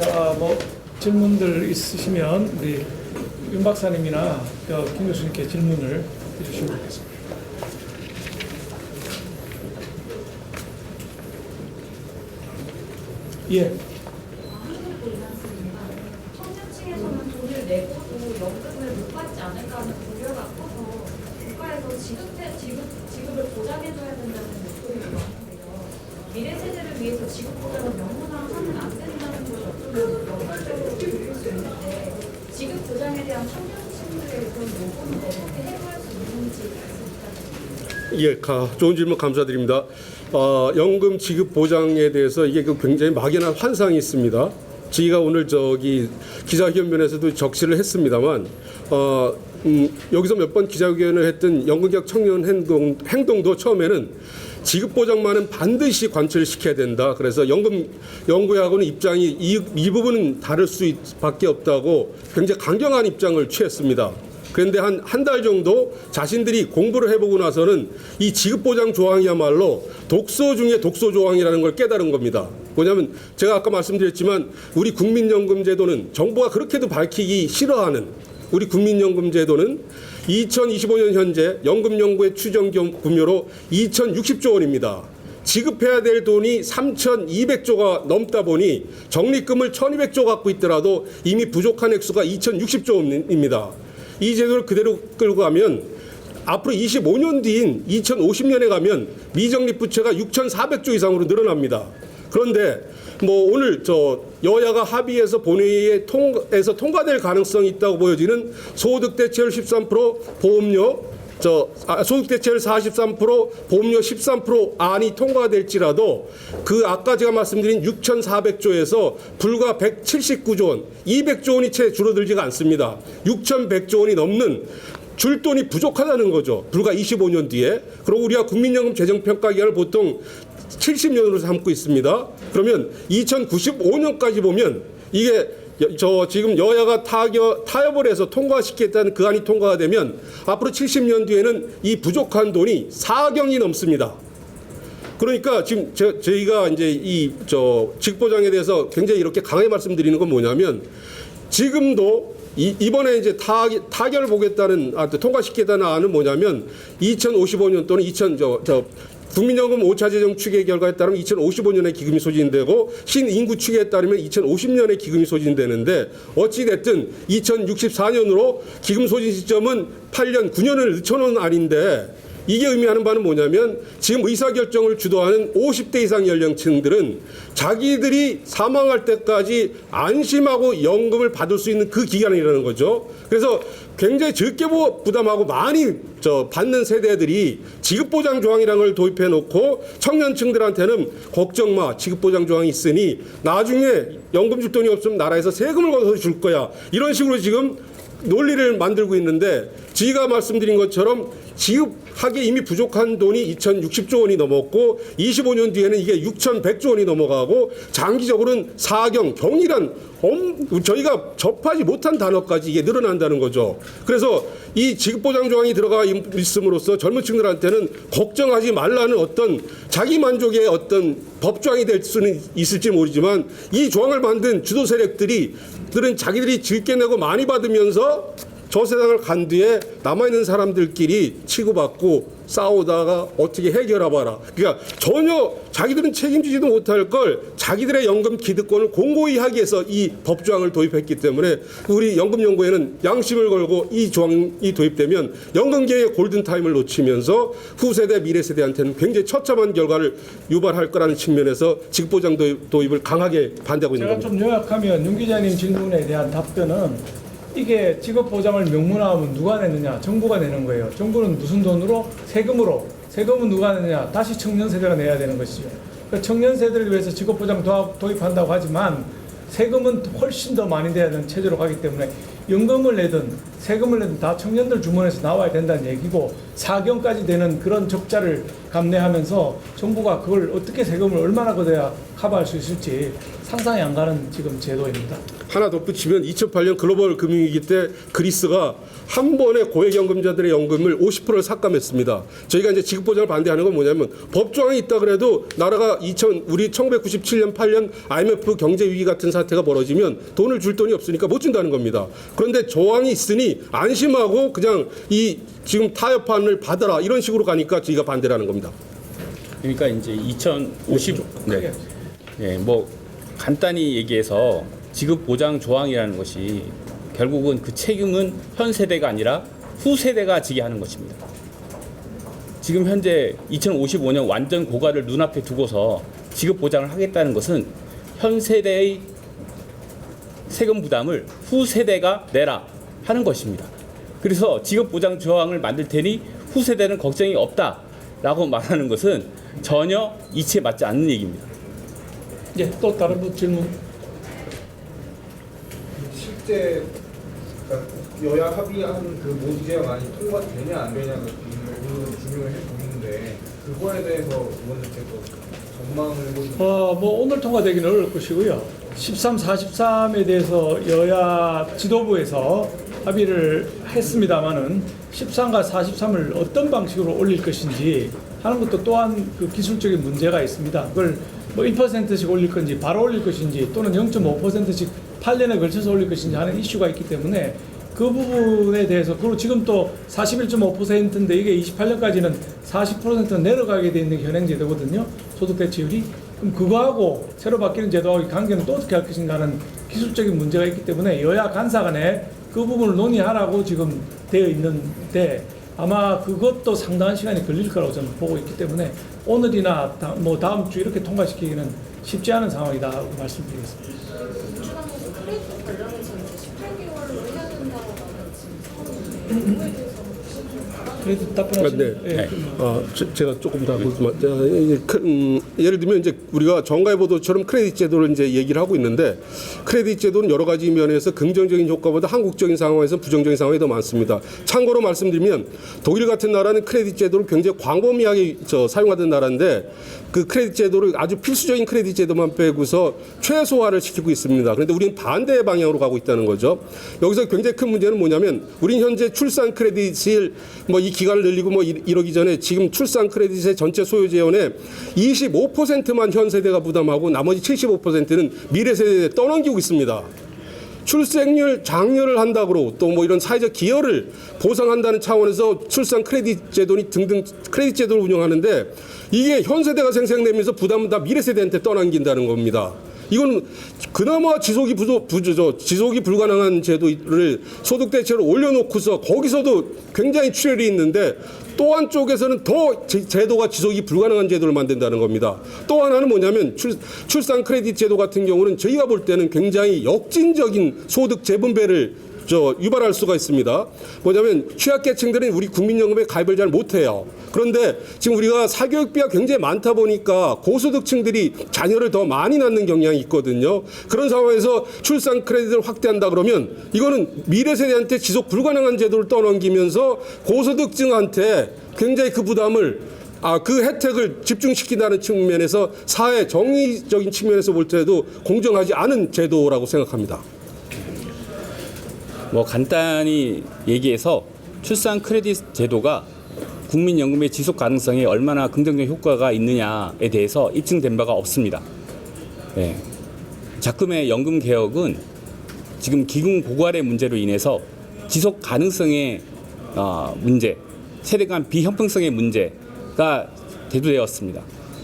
자, 뭐 질문들 있으시면 우리 윤 박사님이나 저김 교수님께 질문을 해주시면 되겠습니다. 예. 지급을 보장해줘야 된다는 목소리가 많은데요. 미래 세대를 위해서 지급 보장을 명문화하면 안 된다 지급 보장에 대한. 예, 가, 좋은 질문 감사드립니다. 어, 연금 지급 보장에 대해서 이게 그 굉장히 막연한 환상이 있습니다. 저희가 오늘 저기 기자회견면에서도 적시를 했습니다만, 어, 음, 여기서 몇 번 기자회견을 했던 연금개혁 청년 행동, 행동도 처음에는 지급 보장만은 반드시 관철 시켜야 된다. 그래서 연금 연구하고는 입장이 이, 이 부분은 다를 수밖에 없다고 굉장히 강경한 입장을 취했습니다. 그런데 한 한 달 정도 자신들이 공부를 해보고 나서는 이 지급보장 조항이야말로 독소 중에 독소 조항이라는 걸 깨달은 겁니다. 뭐냐면 제가 아까 말씀드렸지만 우리 국민연금 제도는 정부가 그렇게도 밝히기 싫어하는 우리 국민연금 제도는 2025년 현재 연금연구의 추정 금요로 2,060조 원입니다. 지급해야 될 돈이 3,200조가 넘다 보니 적립금을 1,200조 갖고 있더라도 이미 부족한 액수가 2,060조입니다. 이 제도를 그대로 끌고 가면 앞으로 25년 뒤인 2050년에 가면 미적립 부채가 6,400조 이상으로 늘어납니다. 그런데 뭐 오늘 저 여야가 합의해서 본회의에 통에서 통과될 가능성이 있다고 보여지는 소득 대체율 13% 보험료 저 아, 소득 대체율 43% 보험료 13% 안이 통과될지라도 그 아까 제가 말씀드린 6,400조에서 불과 179조 원, 200조 원이 채 줄어들지가 않습니다. 6,100조 원이 넘는 줄 돈이 부족하다는 거죠. 불과 25년 뒤에. 그리고 우리가 국민연금 재정평가 기간을 보통 70년으로 삼고 있습니다. 그러면 2095년까지 보면 이게 여- 저 지금 여야가 타결, 타협을 해서 통과시키겠다는 그 안이 통과가 되면 앞으로 70년 뒤에는 이 부족한 돈이 4경이 넘습니다. 그러니까 지금 저, 저희가 이제 이 저 직보장에 대해서 굉장히 이렇게 강하게 말씀드리는 건 뭐냐면 지금도 이, 이번에 이제 타, 타결 보겠다는 아, 통과시키겠다는 안은 뭐냐면 2055년 또는 2000 저, 저 국민연금 5차 재정 추계 결과에 따르면 2055년에 기금이 소진되고 신인구 추계에 따르면 2050년에 기금이 소진되는데 어찌 됐든 2064년으로 기금 소진 시점은 8년 9년을 늦춰놓은 안인데 이게 의미하는 바는 뭐냐면 지금 의사결정을 주도하는 50대 이상 연령층들은 자기들이 사망할 때까지 안심하고 연금을 받을 수 있는 그 기간이라는 거죠. 그래서 굉장히 적게 부- 부담하고 많이 저 받는 세대들이 지급보장 조항이라는 걸 도입해 놓고 청년층들한테는 걱정 마 지급보장 조항이 있으니 나중에 연금 줄 돈이 없으면 나라에서 세금을 걷어서 줄 거야 이런 식으로 지금 논리를 만들고 있는데 지가 말씀드린 것처럼 지급 하기에 이미 부족한 돈이 2,060조 원이 넘었고 25년 뒤에는 이게 6,100조 원이 넘어가고 장기적으로는 사경 경이란 엄, 저희가 접하지 못한 단어까지 이게 늘어난다는 거죠. 그래서 이 지급보장 조항이 들어가 있음으로써 젊은 층들한테는 걱정하지 말라는 어떤 자기 만족의 어떤 법조항이 될 수는 있을지 모르지만 이 조항을 만든 주도 세력들이 들은 자기들이 질게 내고 많이 받으면서 저 세상을 간 뒤에 남아있는 사람들끼리 치고받고 싸우다가 어떻게 해결해봐라. 그러니까 전혀 자기들은 책임지지도 못할 걸 자기들의 연금 기득권을 공고히 하기 위해서 이 법조항을 도입했기 때문에 우리 연금연구에는 양심을 걸고 이 조항이 도입되면 연금계의 골든타임을 놓치면서 후세대, 미래세대한테는 굉장히 처참한 결과를 유발할 거라는 측면에서 직보장 도입, 도입을 강하게 반대하고 있는 제가 겁니다. 좀 요약하면 윤 기자님 질문에 대한 답변은 이게 직업 보장을 명문화하면 누가 내느냐? 정부가 내는 거예요. 정부는 무슨 돈으로? 세금으로. 세금은 누가 내느냐? 다시 청년 세대가 내야 되는 것이죠. 그 청년 세대를 위해서 직업 보장 도입- 도입한다고 하지만 세금은 훨씬 더 많이 돼야 되는 체제로 가기 때문에 연금을 내든 세금을 내도 다 청년들 주머니에서 나와야 된다는 얘기고 사경까지 되는 그런 적자를 감내하면서 정부가 그걸 어떻게 세금을 얼마나 걷어야 커버할 수 있을지 상상이 안 가는 지금 제도입니다. 하나 덧붙이면 2008년 글로벌 금융위기 때 그리스가 한 번에 고액연금자들의 연금을 50%를 삭감했습니다. 저희가 이제 지급보장을 반대하는 건 뭐냐면 법조항이 있다 그래도 나라가 2000 우리 1997년 8년 IMF 경제 위기 같은 사태가 벌어지면 돈을 줄 돈이 없으니까 못 준다는 겁니다. 그런데 조항이 있으니 안심하고 그냥 이 지금 타협안을 받아라 이런 식으로 가니까 저희가 반대라는 겁니다. 그러니까 이제 2050 네. 예, 뭐 간단히 얘기해서 지급 보장 조항이라는 것이 결국은 그 책임은 현 세대가 아니라 후 세대가 지게 하는 것입니다. 지금 현재 2055년 완전 고가를 눈앞에 두고서 지급 보장을 하겠다는 것은 현 세대의 세금 부담을 후 세대가 내라 하는 것입니다. 그래서 지급 보장 조항을 만들 테니 후 세대는 걱정이 없다라고 말하는 것은 전혀 이치에 맞지 않는 얘기입니다. 예, 또 다른 분 질문. 실제 그러니까 여야 합의한 그 모두 제안안이 통과되냐 안 되냐가 오늘 중요해 보이는데 그거에 대해서 의원님께서 전망을 해보시면 어, 뭐 오늘 통과되기는 어려울 것이고요. 13, 43에 대해서 여야 지도부에서 합의를 했습니다마는 13과 43을 어떤 방식으로 올릴 것인지 하는 것도 또한 그 기술적인 문제가 있습니다. 그걸 뭐 1%씩 올릴 건지 바로 올릴 것인지 또는 0.5%씩 8년에 걸쳐서 올릴 것인지 하는 이슈가 있기 때문에 그 부분에 대해서 그리고 지금 또 41.5%인데 이게 28년까지는 40% 내려가게 돼 있는 게 현행 제도거든요. 소득 대체율이 그럼 그거하고 새로 바뀌는 제도하고 관계는 또 어떻게 할 것인가 하는 기술적인 문제가 있기 때문에 여야 간사 간에 그 부분을 논의하라고 지금 되어 있는데 아마 그것도 상당한 시간이 걸릴 거라고 저는 보고 있기 때문에 오늘이나 다, 뭐 다음 주 이렇게 통과시키기는 쉽지 않은 상황이다 말씀드리겠습니다. 민주당에서 크레딧 관련해서 이제 18개월로 해야 된다고 하는 지금 상황인데 그래도 답변하시면 네. 예, 네. 아, 제- 제가 조금 더 하고 자, 이제 크- 음, 예를 들면 이제 우리가 정가의보도처럼 크레딧 제도를 이제 얘기를 하고 있는데 크레딧 제도는 여러 가지 면에서 긍정적인 효과보다 한국적인 상황에서 부정적인 상황이 더 많습니다. 참고로 말씀드리면 독일 같은 나라는 크레딧 제도를 굉장히 광범위하게 저, 사용하던 나라인데 그 크레딧 제도를 아주 필수적인 크레딧 제도만 빼고서 최소화를 시키고 있습니다. 그런데 우리는 반대 방향으로 가고 있다는 거죠. 여기서 굉장히 큰 문제는 뭐냐면 우리는 현재 출산 크레딧을 뭐이 기간을 늘리고 뭐 이- 이러기 전에 지금 출산 크레딧의 전체 소요 재원의 25%만 현 세대가 부담하고 나머지 75%는 미래 세대에 떠넘기고 있습니다. 출생률 장려를 한다고 또 뭐 이런 사회적 기여를 보상한다는 차원에서 출산 크레딧 제도니 등등 크레딧 제도를 운영하는데 이게 현 세대가 생생되면서 부담은 다 미래 세대한테 떠넘긴다는 겁니다. 이건 그나마 지속이 부조, 부조죠. 지속이 불가능한 제도를 소득 대체로 올려놓고서 거기서도 굉장히 출혈이 있는데 또 한쪽에서는 더 제- 제도가 지속이 불가능한 제도를 만든다는 겁니다. 또 하나는 뭐냐면 출, 출산 크레딧 제도 같은 경우는 저희가 볼 때는 굉장히 역진적인 소득 재분배를 저 유발할 수가 있습니다. 뭐냐면 취약계층들은 우리 국민연금에 가입을 잘 못해요. 그런데 지금 우리가 사교육비가 굉장히 많다 보니까 고소득층들이 자녀를 더 많이 낳는 경향이 있거든요. 그런 상황에서 출산 크레딧을 확대한다 그러면 이거는 미래 세대한테 지속 불가능한 제도를 떠넘기면서 고소득층한테 굉장히 그 부담을 아, 그 혜택을 집중시킨다는 측면에서 사회 정의적인 측면에서 볼 때도 공정하지 않은 제도라고 생각합니다. 뭐 간단히 얘기해서 출산 크레딧 제도가 국민연금의 지속 가능성에 얼마나 긍정적 효과가 있느냐에 대해서 입증된 바가 없습니다. 예. 작금의 연금 개혁은 지금 기금 고갈의 문제로 인해서 지속 가능성의 어, 문제, 세대 간 비형평성의 문제가 대두되었습니다.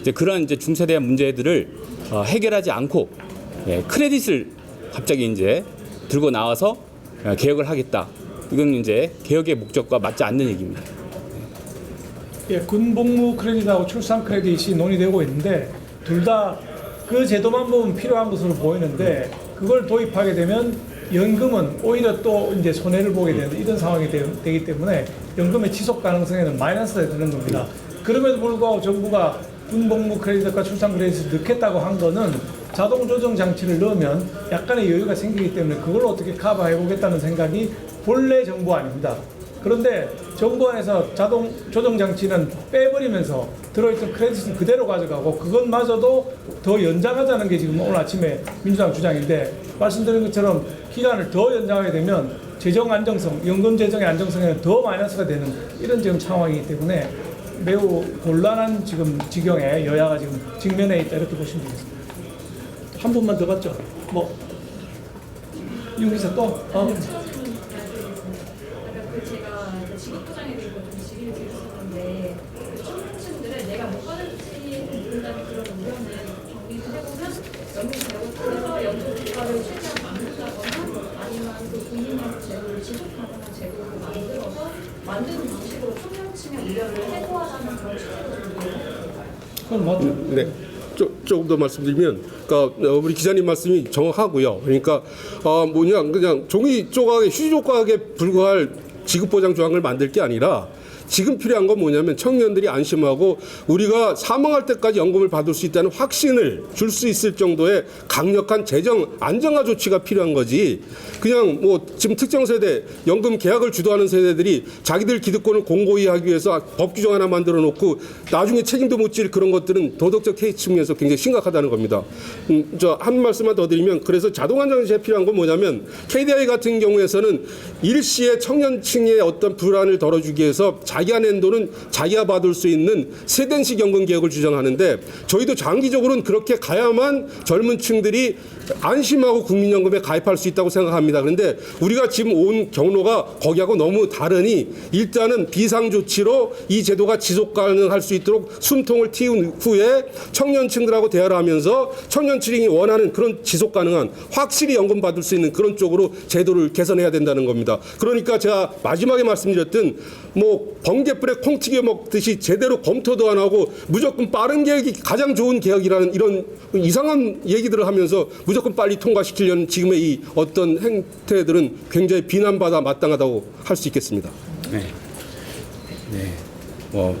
이제 그런 이제 중세대한 문제들을 어, 해결하지 않고 예, 크레딧을 갑자기 이제 들고 나와서 어, 개혁을 하겠다. 이건 이제 개혁의 목적과 맞지 않는 얘기입니다. 예, 군복무 크레딧하고 출산 크레딧이 논의되고 있는데 둘 다 그 제도만 보면 필요한 것으로 보이는데 그걸 도입하게 되면 연금은 오히려 또 이제 손해를 보게 되는 이런 상황이 되, 기 때문에 연금의 지속 가능성에는 마이너스가 되는 겁니다. 그럼에도 불구하고 정부가 군복무 크레딧과 출산 크레딧을 넣겠다고 한 거는 자동 조정 장치를 넣으면 약간의 여유가 생기기 때문에 그걸 어떻게 커버해 보겠다는 생각이 본래 정보안입니다. 그런데 정보안에서 자동 조정 장치는 빼버리면서 들어있던 크레딧은 그대로 가져가고 그것마저도 더 연장하자는 게 지금 오늘 아침에 민주당 주장인데 말씀드린 것처럼 기간을 더 연장하게 되면 재정 안정성, 연금 재정의 안정성에는 더 마이너스가 되는 이런 지금 상황이기 때문에 매우 곤란한 지금 지경에 여야가 지금 직면해 있다 이렇게 보시면 되겠습니다. 한 분만 더 받죠. 뭐 여기서 또 어. 제가 그 지급 보장에 대해서 좀 질의를 드렸었는데 그 청년층들은 내가 못 받을지 모른다는 그런 우려는 정리를 해보면 연금 제도에서 연금 국가를 최대한 만든다거나 아니면 그 국민연금 제도를 지속 가능한 제도를 만들어서 만드는 방식으로 청년층의 우려를 해소하자는 그런 취지로 좀 이해해요. 그건 맞죠. 네. 조, 조금 더 말씀드리면, 그러니까 어, 우리 기자님 말씀이 정확하고요. 그러니까 어, 뭐냐 그냥 종이 조각에 휴지 조각에 불과할 지급 보장 조항을 만들 게 아니라 지금 필요한 건 뭐냐면 청년들이 안심하고 우리가 사망할 때까지 연금을 받을 수 있다는 확신을 줄 수 있을 정도의 강력한 재정 안정화 조치가 필요한 거지. 그냥 뭐 지금 특정 세대 연금 계약을 주도하는 세대들이 자기들 기득권을 공고히 하기 위해서 법 규정 하나 만들어 놓고 나중에 책임도 못 질 그런 것들은 도덕적 해이 측면에서 굉장히 심각하다는 겁니다. 음, 저한 말씀만 더 드리면 그래서 자동 안정제에 필요한 건 뭐냐면 KDI 같은 경우에서는 일시에 청년층의 어떤 불안을 덜어주기 위해서 자 기가 낸 돈은 자기가 받을 수 있는 세대식 연금 개혁을 주장하는데 저희도 장기적으로는 그렇게 가야만 젊은 층들이 안심하고 국민연금에 가입할 수 있다고 생각합니다. 그런데 우리가 지금 온 경로가 거기하고 너무 다르니 일단은 비상조치로 이 제도가 지속 가능할 수 있도록 숨통을 틔운 후에 청년층들하고 대화를 하면서 청년층이 원하는 그런 지속 가능한 확실히 연금 받을 수 있는 그런 쪽으로 제도를 개선해야 된다는 겁니다. 그러니까 제가 마지막에 말씀드렸던 뭐 번개불에 콩 튀겨 먹듯이 제대로 검토도 안 하고 무조건 빠른 계획이 가장 좋은 계획이라는 이런 이상한 얘기들을 하면서 무조건 빨리 통과시키려는 지금의 이 어떤 행태들은 굉장히 비난받아 마땅하다고 할 수 있겠습니다. 네. 네. 뭐,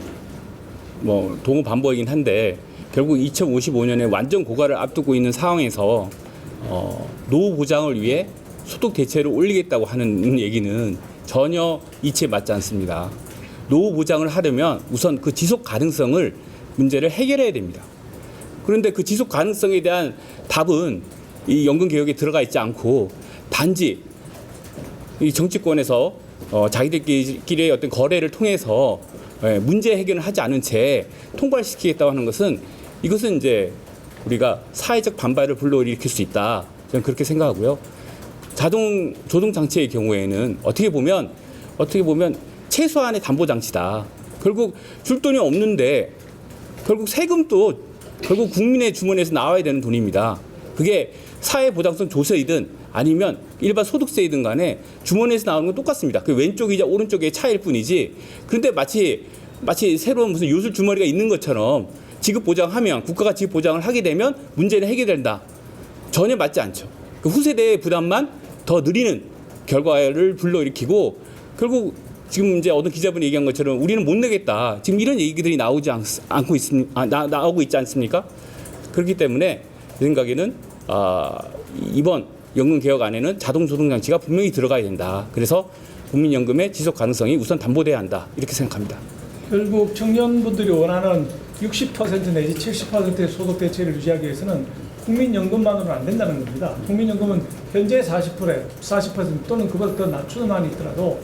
뭐, 동호 반복이긴 한데, 결국 2055년에 완전 고갈을 앞두고 있는 상황에서, 어, 노후 보장을 위해 소득 대체를 올리겠다고 하는 얘기는 전혀 이치에 맞지 않습니다. 노후 보장을 하려면 우선 그 지속 가능성을 문제를 해결해야 됩니다. 그런데 그 지속 가능성에 대한 답은 이 연금 개혁에 들어가 있지 않고 단지 이 정치권에서 어, 자기들끼리의 어떤 거래를 통해서 예, 문제 해결을 하지 않은 채 통과시키겠다고 하는 것은 이것은 이제 우리가 사회적 반발을 불러일으킬 수 있다. 저는 그렇게 생각하고요. 자동 조동 장치의 경우에는 어떻게 보면 어떻게 보면 최소한의 담보 장치다. 결국 줄 돈이 없는데 결국 세금도 결국 국민의 주머니에서 나와야 되는 돈입니다. 그게 사회보장성 조세이든 아니면 일반 소득세이든 간에 주머니에서 나오는 건 똑같습니다. 그 왼쪽이자 오른쪽의 차이일 뿐이지. 그런데 마치 마치 새로운 무슨 요술 주머니가 있는 것처럼 지급 보장하면 국가가 지급 보장을 하게 되면 문제는 해결된다. 전혀 맞지 않죠. 그 후세대의 부담만 더 느리는 결과를 불러일으키고 결국 지금 이제 어떤 기자분이 얘기한 것처럼 우리는 못 내겠다. 지금 이런 얘기들이 나오지 않, 않고 있습, 아, 나, 나오고 있지 않습니까? 그렇기 때문에 제 생각에는 아, 이번 연금 개혁 안에는 자동 조동 장치가 분명히 들어가야 된다. 그래서 국민연금의 지속 가능성이 우선 담보돼야 한다. 이렇게 생각합니다. 결국 청년분들이 원하는 60% 내지 70%의 소득 대체를 유지하기 위해서는 국민연금만으로는 안 된다는 겁니다. 국민연금은 현재 40%에 40% 또는 그보다 더 낮추는 한이 있더라도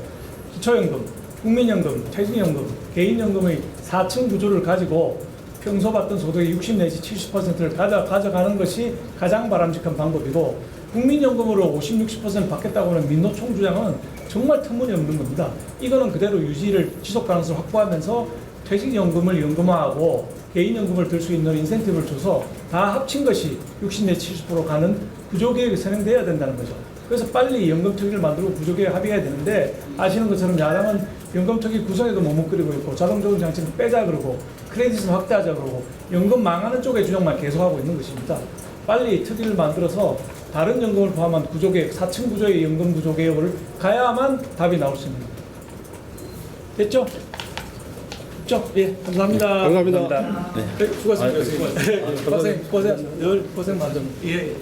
기초연금, 국민연금, 퇴직연금, 개인연금의 4층 구조를 가지고 평소 받던 소득의 60 내지 70%를 가져, 가져가는 것이 가장 바람직한 방법이고 국민연금으로 50, 60% 받겠다고 하는 민노 총 주장은 정말 터무니없는 겁니다. 이거는 그대로 유지를 지속 가능성을 확보하면서 퇴직연금을 연금화하고 개인연금을 들 수 있는 인센티브를 줘서 다 합친 것이 60 내지 70% 가는 구조개혁이 선행돼야 된다는 거죠. 그래서 빨리 연금특위를 만들고 구조개혁 합의해야 되는데 아시는 것처럼 야당은 연금특위 구성에도 머뭇거리고 있고 자동조정 장치를 빼자 그러고 크레딧을 확대하자 그러고 연금 망하는 쪽의 주장만 계속하고 있는 것입니다. 빨리 특위를 만들어서 다른 연금을 포함한 구조개혁, 4층 구조의 연금 구조개혁을 가야만 답이 나올 수 있는 겁니다. 됐죠? 됐죠? 예, 감사합니다. 감사합니다. 네, 수고하셨습니다. 고생, 고생, 늘 고생 많으셨습니다. 예. 예.